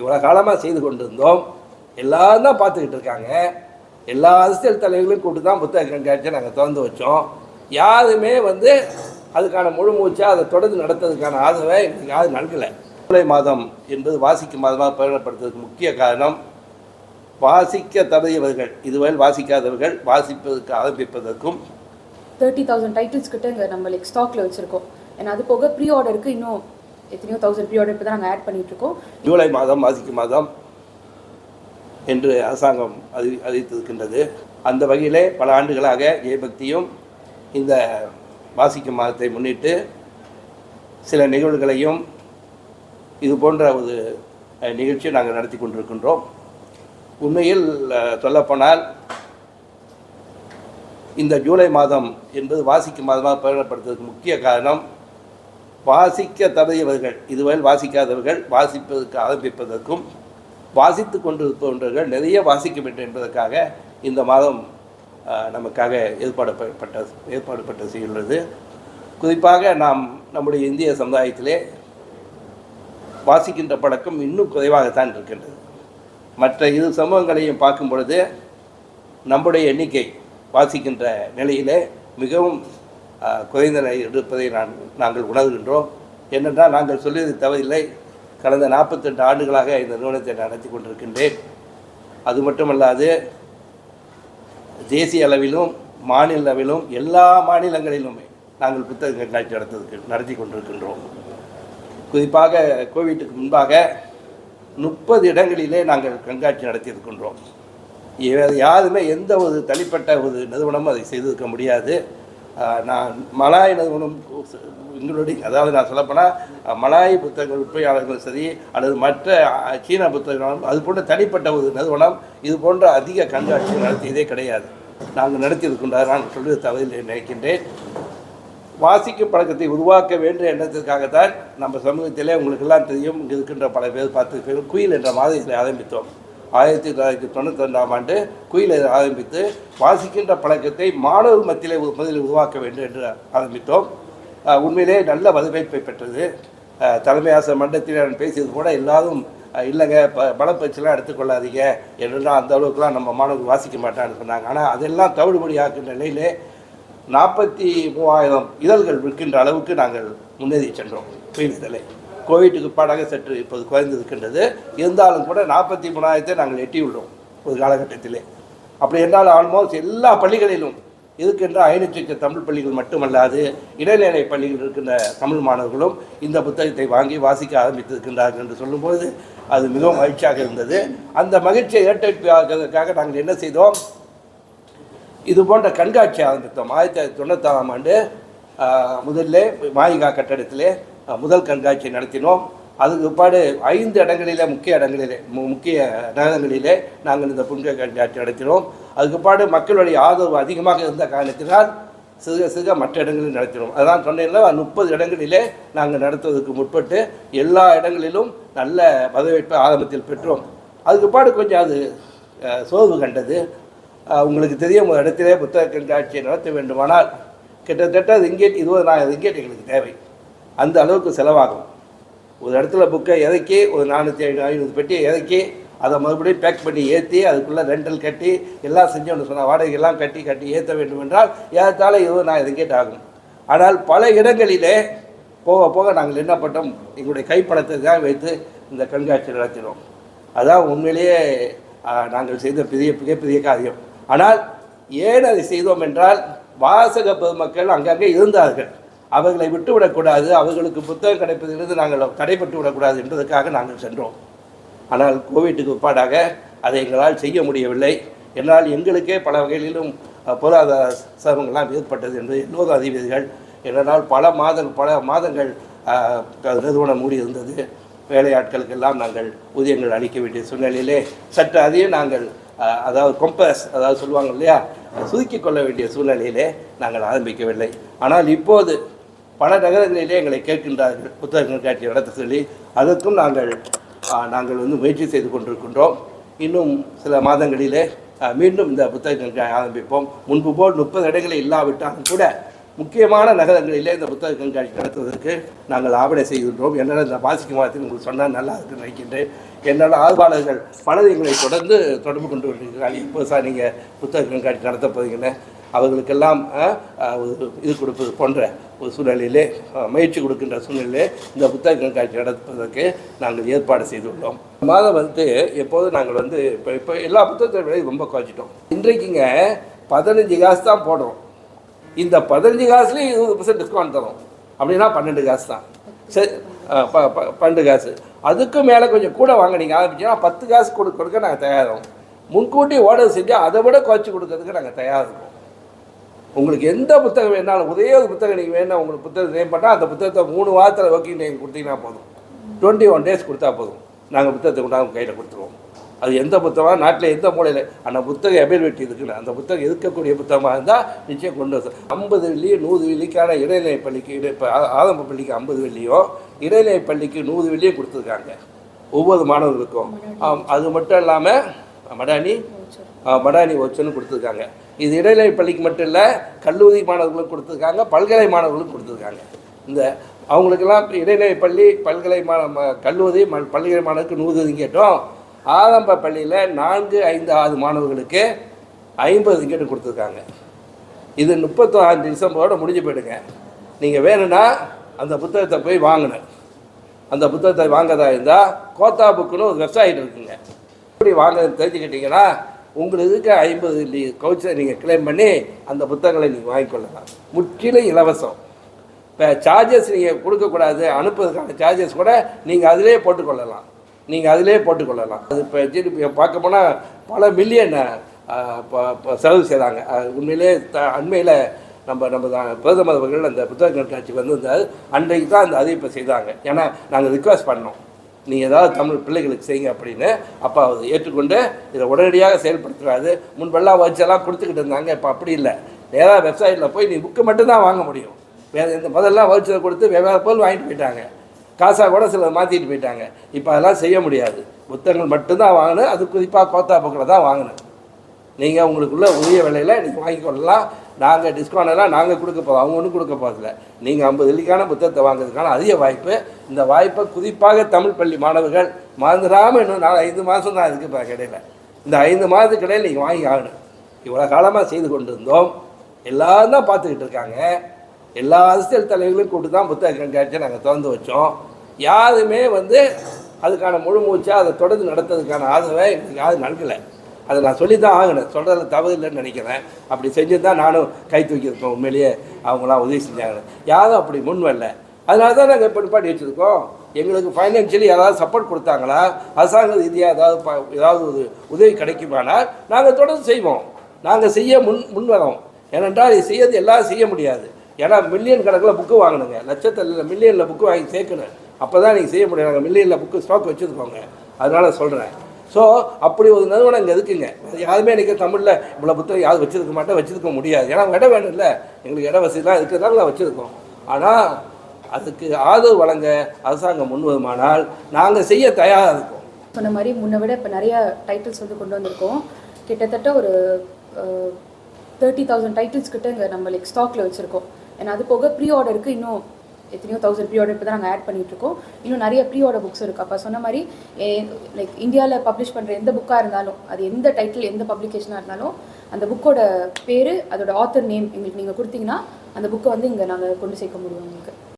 இவ்வளோ காலமாக செய்து கொண்டிருந்தோம். எல்லாரும் தான் பார்த்துக்கிட்டு இருக்காங்க. எல்லா அரசியல் தலைவர்களையும் கூப்பிட்டு தான் புத்தக கண்காட்சியை நாங்கள் திறந்து வச்சோம். யாருமே வந்து அதுக்கான முழு மூச்சாக அதை தொடர்ந்து நடத்துறதுக்கான ஆதரவை எங்களுக்கு யாரும் நல்கலை. ஜூலை மாதம் என்பது வாசிக்கும் மாதமாக பிரகடனப்படுத்துறதுக்கு முக்கிய காரணம் வாசிக்க தவறியவர்கள் இதுவரை வாசிக்காதவர்கள் வாசிப்பதற்கு ஆரம்பிப்பதற்கும் தேர்ட்டி தௌசண்ட் டைட்டில்ஸ் கிட்ட இங்கே நம்ம லைக் ஸ்டாக்ல வச்சிருக்கோம். ஏன்னா அது போக ப்ரீ ஆர்டருக்கு இன்னும் எத்தனையோ தௌசண்ட் ப்ரீ ஆர்டர் இப்போ தான் நாங்கள் ஆட் பண்ணிட்டு இருக்கோம். ஜூலை மாதம் வாசிக்கும் மாதம் என்று அரசாங்கம் அறி அறிவித்திருக்கின்றது. அந்த வகையிலே பல ஆண்டுகளாக ஜெயபக்தியும் இந்த வாசிக்கும் மாதத்தை முன்னிட்டு சில நிகழ்வுகளையும் இது போன்ற ஒரு நிகழ்ச்சியை நாங்கள் நடத்தி கொண்டிருக்கின்றோம். உண்மையில் சொல்லப்போனால் இந்த ஜூலை மாதம் என்பது வாசிக்கும் மாதமாக பயணப்படுத்துவதற்கு முக்கிய காரணம் வாசிக்க தடையவர்கள் இதுவரை வாசிக்காதவர்கள் வாசிப்பதற்கு ஆரம்பிப்பதற்கும் வாசித்து கொண்டிருப்பவர்கள் நிறைய வாசிக்க வேண்டும் என்பதற்காக இந்த மாதம் நமக்காக ஏற்பாடு ஏற்பாடுபட்ட பட்ட செய்துள்ளது குறிப்பாக நாம் நம்முடைய இந்திய சமுதாயத்திலே வாசிக்கின்ற பழக்கம் இன்னும் குறைவாகத்தான் இருக்கின்றது. மற்ற இரு சமூகங்களையும் பார்க்கும் பொழுது நம்முடைய எண்ணிக்கை வாசிக்கின்ற நிலையிலே மிகவும் ஆஹ், குறைந்த இருப்பதை நான் நாங்கள் உணர்கின்றோம். என்னென்றால் நாங்கள் சொல்லியது தவறில்லை. கடந்த நாற்பத்தெட்டு ஆண்டுகளாக இந்த நிறுவனத்தை நடத்தி கொண்டிருக்கின்றேன். அது மட்டுமல்லாது தேசிய அளவிலும் மாநில அளவிலும் எல்லா மாநிலங்களிலுமே நாங்கள் புத்தக கண்காட்சி நடத்ததுக்கு நடத்தி கொண்டிருக்கின்றோம். குறிப்பாக கோவிட்டுக்கு முன்பாக முப்பது இடங்களிலே நாங்கள் கண்காட்சி நடத்தியிருக்கின்றோம். யாருமே எந்த ஒரு தனிப்பட்ட ஒரு நிறுவனமும் அதை செய்திருக்க முடியாது. நான் மலாய் நிறுவனம் எங்களுடைய அதாவது நான் சொல்லப்போனால் மலாய் புத்தகங்கள் உற்பத்தியாளர்களும் சரி அல்லது மற்ற சீன புத்தகங்களும் அது போன்ற தனிப்பட்ட ஒரு நிறுவனம் இது போன்ற அதிக கண்காட்சி நடத்தியதே கிடையாது. நாங்கள் நடத்தியிருக்கின்றார் நான் சொல்வது தவறில் நினைக்கின்றேன். வாசிக்கும் பழக்கத்தை உருவாக்க வேண்டும் எண்ணத்திற்காகத்தான் நம்ம சமூகத்திலே உங்களுக்கெல்லாம் தெரியும் இங்கே இருக்கின்ற பல பேர் பார்த்து பேர் குயில் என்ற மாதத்தில் ஆரம்பித்தோம். ஆயிரத்தி தொள்ளாயிரத்தி தொண்ணூற்றி ரெண்டாம் ஆண்டு குயிலை ஆரம்பித்து வாசிக்கின்ற பழக்கத்தை மாணவர் மத்தியிலே முதலில் உருவாக்க வேண்டும் என்று ஆரம்பித்தோம். உண்மையிலே நல்ல வரவேற்பை பெற்றது. தலைமை ஆசிரியர் மன்றத்தில் நான் பேசியது கூட எல்லாரும் இல்லைங்க ப பணப்பயிற்சிலாம் எடுத்துக்கொள்ளாதீங்க என்றெல்லாம் அந்த அளவுக்குலாம் நம்ம மாணவர்கள் வாசிக்க மாட்டான்னு சொன்னாங்க. ஆனால் அதெல்லாம் தவிடுபடி ஆக்கின்ற நிலையிலே நாற்பத்தி மூவாயிரம் இதழ்கள் விற்கின்ற அளவுக்கு நாங்கள் முன்னேறி சென்றோம். குயில் இதழை. கோவிட்டுக்கு பாடாக சற்று இப்போது குறைந்திருக்கின்றது. இருந்தாலும் கூட நாற்பத்தி மூணாயிரத்தை நாங்கள் எட்டியுள்ளோம் ஒரு காலகட்டத்திலே. அப்படி என்றால் ஆல்மோஸ்ட் எல்லா பள்ளிகளிலும் இருக்கின்ற ஐநூற்றுக்கு தமிழ் பள்ளிகள் மட்டுமல்லாது இடைநிலை பள்ளிகள் இருக்கின்ற தமிழ் மாணவர்களும் இந்த புத்தகத்தை வாங்கி வாசிக்க ஆரம்பித்திருக்கின்றார்கள் என்று சொல்லும்போது அது மிகவும் மகிழ்ச்சியாக இருந்தது. அந்த மகிழ்ச்சியை ஏற்படுத்துவதற்காக நாங்கள் என்ன செய்தோம்? இது போன்ற கண்காட்சி ஆரம்பித்தோம். ஆயிரத்தி தொள்ளாயிரத்தி தொண்ணூத்தாறாம் ஆண்டு முதல்ல மாயிகா கட்டடத்திலே முதல் கண்காட்சி நடத்தினோம். அதுக்கு பிற்பாடு ஐந்து இடங்களிலே முக்கிய இடங்களிலே மு- முக்கிய நகரங்களிலே நாங்கள் இந்த புண்ணிய கண்காட்சி நடத்தினோம். அதுக்கு பிற்பாடு மக்களுடைய ஆதரவு அதிகமாக இருந்த காரணத்தினால் சிறுக சிறுக மற்ற இடங்களில் நடத்தினோம். அதான் சொன்னேன்ல முப்பது இடங்களிலே நாங்கள் நடத்துவதற்கு முற்பட்டு எல்லா இடங்களிலும் நல்ல வரவேற்பை ஆரம்பத்தில் பெற்றோம். அதுக்கு பாடு கொஞ்சம் அது சோர்வு கண்டது. உங்களுக்கு தெரியும் ஒரு இடத்திலே புத்தக கண்காட்சியை நடத்த வேண்டுமானால் கிட்டத்தட்ட ரிங்கெட் இருபதாயிரம் ரிங்கெட் எங்களுக்கு தேவை. அந்த அளவுக்கு செலவாகும். ஒரு இடத்துல புக்கை இறக்கி ஒரு நானூற்றி ஐநூறு ஐநூறு பெட்டியை இறக்கி அதை மறுபடியும் பேக் பண்ணி ஏற்றி அதுக்குள்ளே ரெண்டல் கட்டி எல்லாம் செஞ்சோன்னு சொன்னால் வாடகையெல்லாம் கட்டி கட்டி ஏற்ற வேண்டும் என்றால் ஏறத்தாழ நான் ரிங்கெட் ஆகும். ஆனால் பல இடங்களிலே போக போக நாங்கள் என்ன பண்ணோம்? எங்களுடைய கைப்படத்தை தான் வைத்து இந்த கண்காட்சி நடத்தினோம். அதான் உண்மையிலேயே நாங்கள் செய்த பெரிய மிகப்பெரிய காரியம். ஆனால் ஏன் அதை செய்தோம் என்றால் வாசக பெருமக்கள் அங்கங்கே இருந்தார்கள். அவர்களை விட்டுவிடக்கூடாது அவர்களுக்கு புத்தகம் கிடைப்பதிலிருந்து நாங்கள் தடைப்பட்டு விடக்கூடாது என்பதற்காக நாங்கள் சென்றோம். ஆனால் கோவிட்டுக்கு உட்பாடாக அதை எங்களால் செய்ய முடியவில்லை. என்னால் எங்களுக்கே பல வகைகளிலும் பொருளாதார சிரமங்கள்லாம் ஏற்பட்டது என்று எல்லோரும் அதிபதிகள் என்னால் பல மாதங்கள் பல மாதங்கள் நிறுவனம் மூடி இருந்தது வேலையாட்களுக்கெல்லாம் நாங்கள் ஊதியங்கள் அளிக்க வேண்டிய சூழ்நிலையிலே சற்று அதையும் நாங்கள் அதாவது கொம்பஸ் அதாவது சொல்லுவாங்க இல்லையா சுருக்கிக் கொள்ள வேண்டிய சூழ்நிலையிலே நாங்கள் ஆரம்பிக்கவில்லை. ஆனால் இப்போது பல நகரங்களிலே எங்களை கேட்கின்றார்கள் புத்தக கண்காட்சி நடத்த சொல்லி அதற்கும் நாங்கள் நாங்கள் வந்து முயற்சி செய்து கொண்டிருக்கின்றோம். இன்னும் சில மாதங்களிலே மீண்டும் இந்த புத்தக கண்காட்சி ஆரம்பிப்போம். முன்பு போல் முப்பது இடங்களில் இல்லாவிட்டாலும் கூட முக்கியமான நகரங்களிலே இந்த புத்தக கண்காட்சி நடத்துவதற்கு நாங்கள் ஆவணை செய்கின்றோம். என்னால் இந்த வாசிக்கும் வாரத்தில் உங்களுக்கு சொன்னால் நல்லா இருக்குன்னு நினைக்கின்றேன். என்னோட ஆர்வலர்கள் பலர் எங்களை தொடர்ந்து தொடர்பு கொண்டு வருகிறார்கள். இப்போ சார் நீங்கள் புத்தக கண்காட்சி நடத்த போகிறீங்கன்னு அவர்களுக்கெல்லாம் ஒரு இது கொடுப்பது போன்ற ஒரு சூழ்நிலையிலே முயற்சி கொடுக்கின்ற சூழ்நிலையிலே இந்த புத்தக கண்காட்சி நடத்துவதற்கு நாங்கள் ஏற்பாடு செய்துள்ளோம். மாதம் வந்து எப்போதும் நாங்கள் வந்து இப்போ இப்போ எல்லா புத்தகத்தின் விலை ரொம்ப குறைச்சிட்டோம். இன்றைக்குங்க பதினஞ்சு காசு தான் போடுறோம். இந்த பதினஞ்சு காசுலேயும் இருபது பர்சன்ட் டிஸ்கவுண்ட் தரும் அப்படின்னா பன்னெண்டு காசு தான். சரி ப ப- பன்னெண்டு காசு. அதுக்கு மேலே கொஞ்சம் கூட வாங்க நீங்கள் பத்து காசு கொடு கொடுக்க நாங்கள் தயாராகும் முன்கூட்டி ஆர்டர் செஞ்சு அதை விட குறைச்சி கொடுக்கறதுக்கு நாங்கள் தயாராகும் உங்களுக்கு எந்த புத்தகம் வேணாலும் ஒரே ஒரு புத்தகம் நீங்கள் வேணும் உங்களுக்கு புத்தகம் நேம் பண்ணால் அந்த புத்தகத்தை மூணு வாரத்தில் ஓகே நீங்கள் கொடுத்தீங்கன்னா போதும். டுவெண்ட்டி ஒன் டேஸ் கொடுத்தா போதும். நாங்கள் புத்தகத்தை கொண்டாந்து கையில் கொடுத்துருவோம். அது எந்த புத்தகம் நாட்டில் எந்த மூலையில் அந்த புத்தகம் அவைலபிலிட்டி இருக்குன்னு அந்த புத்தகம் இருக்கக்கூடிய புத்தகமாக இருந்தால் நிச்சயம் கொண்டு வந்து ஐம்பது வெள்ளி நூறு வெள்ளிக்கான இடைநிலை பள்ளிக்கு இடை இப்போ ஆரம்ப பள்ளிக்கு ஐம்பது வெள்ளியும் இடைநிலை பள்ளிக்கு நூறு வெள்ளியும் கொடுத்துருக்காங்க. ஒவ்வொரு மாணவர்களுக்கும். அது மட்டும் இல்லாமல் மடானி படானி மடானி கொடுத்துருக்காங்க. இது இடைநிலை பள்ளிக்கு மட்டும் இல்லை கல்லூரி மாணவர்களும் கொடுத்துருக்காங்க பல்கலை மாணவர்களும் கொடுத்துருக்காங்க. இந்த அவங்களுக்கெல்லாம் இடைநிலை பள்ளி பல்கலை மாண ம- கல்லூரி ம பல்கலை மாணவருக்கு நூறு கேட்டோம். ஆரம்ப பள்ளியில் நான்கு ஐந்து ஆறு மாணவர்களுக்கு ஐம்பது கேட்டு கொடுத்துருக்காங்க. இது முப்பத்தாறு டிசம்பரோட முடிஞ்சு போயிடுங்க. நீங்கள் வேணும்னா அந்த புத்தகத்தை போய் வாங்கினேன் அந்த புத்தகத்தை வாங்கதா இருந்தால் கோத்தா புக்குன்னு ஒரு வெப்சைட் இருக்குங்க. எப்படி வாங்க தெரிஞ்சுக்கிட்டிங்கன்னா உங்களுக்கு ஐம்பது கவுச்சரை கவுச்சை நீங்கள் கிளைம் பண்ணி அந்த புத்தகங்களை நீங்கள் வாங்கிக்கொள்ளலாம். முற்றிலும் இலவசம். இப்போ சார்ஜஸ் நீங்கள் கொடுக்கக்கூடாது அனுப்புறதுக்கான சார்ஜஸ் கூட நீங்கள் அதிலே போட்டுக்கொள்ளலாம். நீங்கள் அதிலே போட்டுக்கொள்ளலாம். அது இப்போ ஜிடிபி பார்க்க போனால் பல மில்லியன் செலவு செய்கிறாங்க உண்மையிலே த அண்மையில் நம்ம நம்ம தான் பிரதமர் அவர்கள் அந்த புத்தக கண்காட்சி வந்திருந்தார். அன்றைக்கு தான் அந்த அறிவிப்பை செய்தாங்க. ஏன்னா நாங்கள் ரிக்வஸ்ட் பண்ணோம். நீங்கள் ஏதாவது தமிழ் பிள்ளைகளுக்கு செய்யுங்க அப்படின்னு அப்போ அதை ஏற்றுக்கொண்டு இதை உடனடியாக செயல்படுத்துறாரு. முன்பெல்லாம் வச்செல்லாம் கொடுத்துக்கிட்டு இருந்தாங்க. இப்போ அப்படி இல்லை. நேராக வெப்சைட்டில் போய் நீ புக்கு மட்டும்தான் வாங்க முடியும். வேறு இந்த முதல்லாம் வவுச்சரை கொடுத்து வெவ்வேறு பொருள் வாங்கிட்டு போயிட்டாங்க. காசாக கூட சிலர் மாற்றிட்டு போயிட்டாங்க. இப்போ அதெல்லாம் செய்ய முடியாது. புத்தகங்கள் மட்டும்தான் வாங்கணும். அது குறிப்பாக கோத்தா புக்கில் தான் வாங்கணும். நீங்கள் உங்களுக்குள்ள உரிய விலையில் நீங்கள் வாங்கிக்கொள்ளலாம் நாங்கள் டிஸ்கவுண்ட் எல்லாம் நாங்கள் கொடுக்க போகிறோம் அவங்க ஒன்றும் கொடுக்க போகிறதில்ல நீங்கள் ஐம்பது வெள்ளிக்கான புத்தகத்தை வாங்குறதுக்கான அதிக வாய்ப்பு. இந்த வாய்ப்பை குறிப்பாக தமிழ் பள்ளி மாணவர்கள் மறந்துடாமல் இன்னும் நாலு ஐந்து மாதம் தான் இருக்குது இப்போ கிடையில இந்த ஐந்து மாதத்துக்கு இடையில் நீங்கள் வாங்கி ஆகணும். இவ்வளோ காலமாக செய்து கொண்டு இருந்தோம் எல்லாரும் தான் பார்த்துக்கிட்டு இருக்காங்க. எல்லா அரசியல் தலைவர்களும் கூப்பிட்டு தான் புத்தக கண்காட்சியை நாங்கள் திறந்து வச்சோம். யாருமே வந்து அதுக்கான முழு மூச்சாக அதை தொடர்ந்து நடத்துறதுக்கான ஆதரவை எங்களுக்கு யாரும் நல்கலை. அதை நான் சொல்லி தான் ஆகணும். சொல்கிறதுல தவறு இல்லைன்னு நினைக்கிறேன். அப்படி செஞ்சு தான் நானும் கை தூக்கியிருக்கோம் உண்மையிலேயே அவங்களாம் உதவி செஞ்சாங்க யாரும் அப்படி முன் வரல. அதனால தான் நாங்கள் இப்போ பாடி வச்சுருக்கோம். எங்களுக்கு ஃபைனான்ஷியலி யாராவது சப்போர்ட் கொடுத்தாங்களா? அரசாங்க ரீதியாக ஏதாவது ப- ஏதாவது ஒரு உதவி கிடைக்குமானால் நாங்கள் தொடர்ந்து செய்வோம். நாங்கள் செய்ய முன் முன் வரோம். ஏனென்றால் இது செய்யறது எல்லாம் செய்ய முடியாது. ஏன்னா மில்லியன் கணக்கில் புக்கு வாங்கணுங்க. லட்சத்தில் மில்லியனில் புக்கு வாங்கி சேர்க்கணும். அப்போ தான் நீங்கள் செய்ய முடியும். நாங்கள் மில்லியனில் புக்கு ஸ்டாக் வச்சுருக்கோங்க. அதனால் சொல்கிறேன் ஸோ அப்படி ஒரு நிறுவனம் இங்கே இருக்குங்க. அது யாருமே இன்றைக்கி தமிழில் இவ்வளோ புத்தகம் யாரும் வச்சிருக்க மாட்டேன் வச்சிருக்க முடியாது. ஏன்னா இடம் வேணும்ல எங்களுக்கு இட வசதிலாம் இருக்கிறதால வச்சுருக்கோம். ஆனால் அதுக்கு ஆதரவு வழங்க அரசாங்கம் முன் வருமானால் நாங்கள் செய்ய தயாராக இருக்கோம். சொன்ன மாதிரி முன்னை விட இப்போ நிறைய டைட்டில்ஸ் வந்து கொண்டு வந்திருக்கோம். கிட்டத்தட்ட ஒரு தேர்ட்டி தௌசண்ட் டைட்டில்ஸ் கிட்ட இங்கே நம்ம லைக் ஸ்டாக்ல வச்சுருக்கோம். ஏன்னா அது போக ப்ரீ ஆர்டருக்கு இன்னும் எத்தனையோ தௌசண்ட் ப்ரீ ஆர்டர் இப்போ தான் நாங்கள் ஆட் பண்ணிட்டு இருக்கோம் இன்னும் நிறைய ப்ரீ ஆர்டர் புக்ஸ் இருக்குது அப்போ சொன்ன மாதிரி லைக் இந்தியாவில் பப்ளிஷ் பண்ணுற எந்த புக்காக இருந்தாலும் அது எந்த டைட்டில் எந்த பப்ளிகேஷனாக இருந்தாலும் அந்த புக்கோட பேர் அதோட ஆத்தர் நேம் எங்களுக்கு நீங்கள் கொடுத்தீங்கன்னா அந்த புக்கை வந்து இங்கே நாங்கள் கொண்டு சேர்க்க முடியும் உங்களுக்கு.